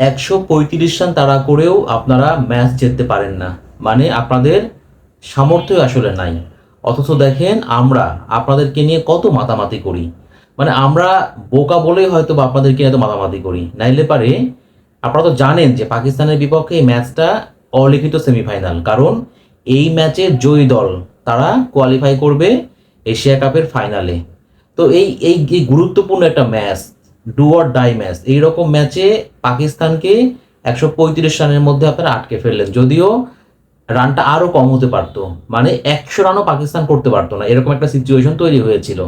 একশো পঁয়ত্রিশ রান তারা করেও আপনারা ম্যাচ জিততে পারেন না। মানে আপনাদের সামর্থ্য আসলে নাই। অথচ দেখেন আমরা আপনাদেরকে নিয়ে কত মাতামাতি করি। মানে আমরা বোকা বলেই হয়তো বা আপনাদেরকে এত মাতামাতি করি। নাইলে পারে আপনারা তো জানেন যে পাকিস্তানের বিপক্ষে এই ম্যাচটা অলিখিত সেমিফাইনাল। কারণ এই ম্যাচে জয়ী দল তারা কোয়ালিফাই করবে এশিয়া কাপের ফাইনালে তো এই এই গুরুত্বপূর্ণ একটা match do or die match এইরকম ম্যাচে পাকিস্তানকে একশো পঁয়ত্রিশ রানের মধ্যে আপনারা আটকে ফেললেন। যদিও রানটা আরও কম হতে পারতো। মানে একশো রানও পাকিস্তান করতে পারতো না। এরকম একটা সিচুয়েশন তৈরি হয়েছিল।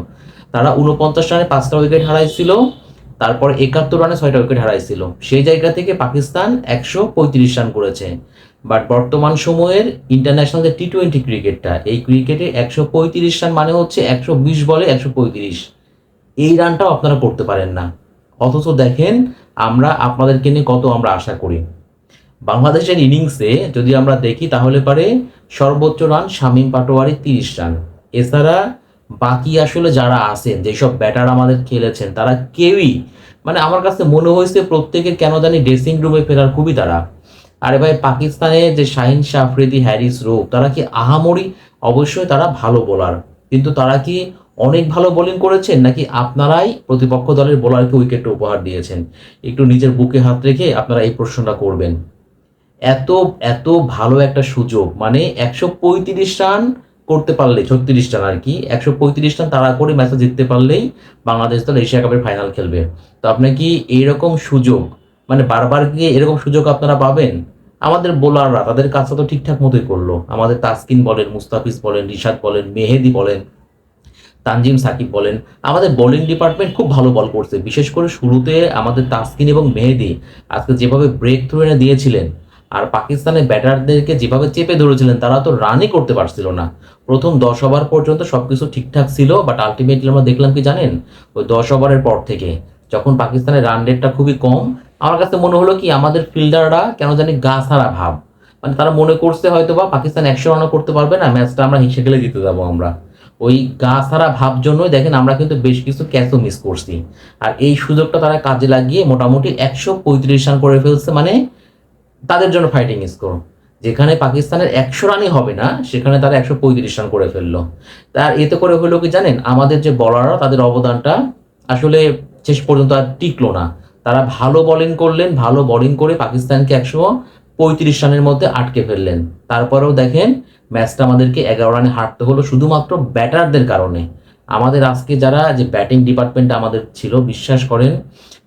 তারা উনপঞ্চাশ রানে পাঁচটা উইকেট হারাইছিল। তারপর একাত্তর রানে ছয়টা উইকেট হারাইছিল। সেই জায়গা থেকে পাকিস্তান একশো পঁয়ত্রিশ রান করেছে। বাট বর্তমান সময়ের ইন্টারন্যাশনাল যে টি টোয়েন্টি ক্রিকেটটা, এই ক্রিকেটে একশো পঁয়ত্রিশ রান মানে হচ্ছে একশো বিশ বলে একশো পঁয়ত্রিশ। এই রানটাও আপনারা করতে পারেন না। অথচ দেখেন আমরা আপনাদেরকে নিয়ে কত আমরা আশা করি। বাংলাদেশের ইনিংসে যদি আমরা দেখি তাহলে পারে সর্বোচ্চ রান শামীম পাটোয়ারি তিরিশ রান। এছাড়া বাকি আসলে যারা আছেন, যেসব ব্যাটার আমাদের খেলেছেন, তারা কেউই মানে আমার কাছে মনে হয়েছে প্রত্যেকের কেন জানি ড্রেসিং রুমে ফেরার খুবই তারা আরে ভাই, পাকিস্তানে যে শাহিন শাহ আফ্রিদি হ্যারিস রোগ তারা কি আহামরি অবশ্যই তারা ভালো বোলার কিন্তু তারা কি অনেক ভালো বোলিং করেছেন, নাকি আপনারাই প্রতিপক্ষ দলের বোলারকে উইকেটটা উপহার দিয়েছেন? একটু নিজের বুকে হাত রেখে আপনারা এই প্রশ্নটা করবেন। এত এত ভালো একটা সুযোগ মানে একশো পঁয়ত্রিশ রান করতে পারলে ছত্রিশ রান আর কি, একশো পঁয়ত্রিশ রান তাড়া করে ম্যাচটা জিততে পারলেই বাংলাদেশ দল এশিয়া কাপের ফাইনাল খেলবে। তো আপনি কি এইরকম সুযোগ মানে বারবার গিয়ে এরকম সুযোগ আপনারা পাবেন? আমাদের বোলাররা তাদের কাজটা তো ঠিকঠাক মতোই করল। আমাদের তাসকিন বলেন, মুস্তাফিজ বলেন, রিশাদ বলেন, মেহেদি বলেন তানজিম সাকিব বলেন, আমাদের বোলিং ডিপার্টমেন্ট খুব ভালো বল করছে। বিশেষ করে শুরুতে আমাদের তাসকিন এবং মেহেদি আজকে যেভাবে ব্রেক থ্রু এনে দিয়েছিলেন, আর পাকিস্তানের ব্যাটারদেরকে যেভাবে চেপে ধরেছিলেন, তারা তো রানই করতে পারছিল না। প্রথম দশ ওভার পর্যন্ত সবকিছু ঠিকঠাক ছিল বাট আলটিমেটলি আমরা দেখলাম কি জানেন? ওই দশ ওভারের পর থেকে যখন পাকিস্তানের রান রেটটা খুবই কম, আমার কাছে মনে হলো কি আমাদের ফিল্ডাররা কেন জানি গা ছাড়া ভাব। মানে তারা মনে করছে হয়তো বা পাকিস্তান একশো রানও করতে পারবে না, ম্যাচটা আমরা হিসেবে গেলে জিতে যাব আমরা। ওই গা ছাড়া ভাব জন্যই দেখেন আমরা কিন্তু বেশ কিছু ক্যাচও মিস করছি। আর এই সুযোগটা তারা কাজে লাগিয়ে মোটামুটি একশো পঁয়ত্রিশ রান করে ফেলছে মানে তাদের জন্য ফাইটিং স্কোর যেখানে পাকিস্তানের একশো রানই হবে না, সেখানে তারা একশো পঁয়ত্রিশ রান করে ফেলল। তার এতে করে হলো কি জানেন? আমাদের যে বলাররা তাদের অবদানটা আসলে শেষ পর্যন্ত আর টিকলো না। তারা ভালো বোলিং করলেন, ভালো বোলিং করে পাকিস্তানকে একশো পঁয়ত্রিশ রানের মধ্যে আটকে ফেললেন। তারপরেও দেখেন ম্যাচটা আমাদেরকে এগারো রানে হারতে হলো শুধুমাত্র ব্যাটারদের কারণে। আমাদের আজকে যারা যে ব্যাটিং ডিপার্টমেন্ট আমাদের ছিল, বিশ্বাস করেন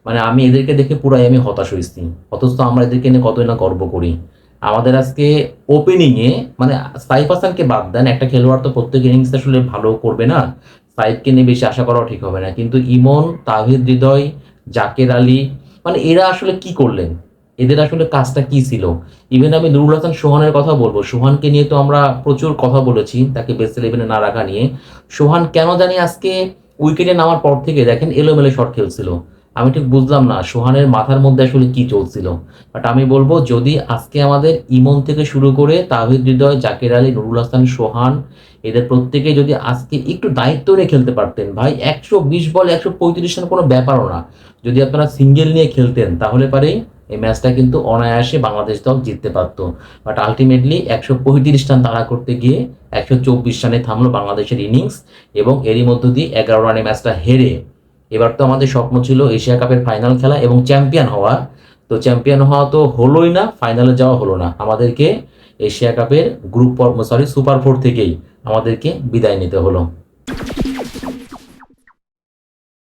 মানে আমি এদেরকে দেখে পুরাই আমি হতাশ হয়েছি। অথচ আমরা এদেরকে নিয়ে কতই না গর্ব করি। আমাদের আজকে ওপেনিংয়ে মানে সাইফ হাসানকে বাদ দেন, একটা খেলোয়াড় তো প্রত্যেক ইনিংস আসলে ভালো করবে না। সাইফকে নিয়ে বেশি আশা করাও ঠিক হবে না। কিন্তু ইমন তাহিদ হৃদয়, জাকের আলী মানে এরা আসলে কি করলেন? এদের আসলে কাজটা কি ছিল? ইভেন আমি নুরুল হাসান সোহানের কথা বলব। সোহানকে নিয়ে তো আমরা প্রচুর কথা বলেছি, তাকে বেস্ট ইলেভেনে না রাখা নিয়ে। সোহান কেন জানি আজকে উইকেটে নামার পর থেকে দেখেন এলোমেলো শট খেলছিল। আমি ঠিক বুঝলাম না সোহানের মাথার মধ্যে আসলে কি চলছিল। বাট আমি বলব, যদি আজকে আমাদের ইমন থেকে শুরু করে তাহিদ হৃদয়, জাকির আলী, নুরুল হাসান, সোহান, এদের প্রত্যেকে যদি আজকে একটু দায়িত্ব নিয়ে খেলতে পারতেন, ভাই, একশো বিশ বল, একশো পঁয়ত্রিশ কোনো ব্যাপারও না। যদি আপনারা সিঙ্গেল নিয়ে খেলতেন, তাহলে পারেই এই ম্যাচটা কিন্তু অনায়াসে বাংলাদেশ দল জিততে পারতো। বাট আলটিমেটলি একশো পঁয়ত্রিশ রান তাড়া করতে গিয়ে একশো চব্বিশ রানে থামলো বাংলাদেশের ইনিংস এবং এরই মধ্য দিয়ে এগারো রানে ম্যাচটা হেরে। এবার তো আমাদের স্বপ্ন ছিল এশিয়া কাপের ফাইনাল খেলা এবং চ্যাম্পিয়ন হওয়া। তো চ্যাম্পিয়ন হওয়া তো হলোই না, ফাইনালে যাওয়া হলো না। আমাদেরকে এশিয়া কাপের গ্রুপ সরি সুপার ফোর থেকেই আমাদেরকে বিদায় নিতে হলো।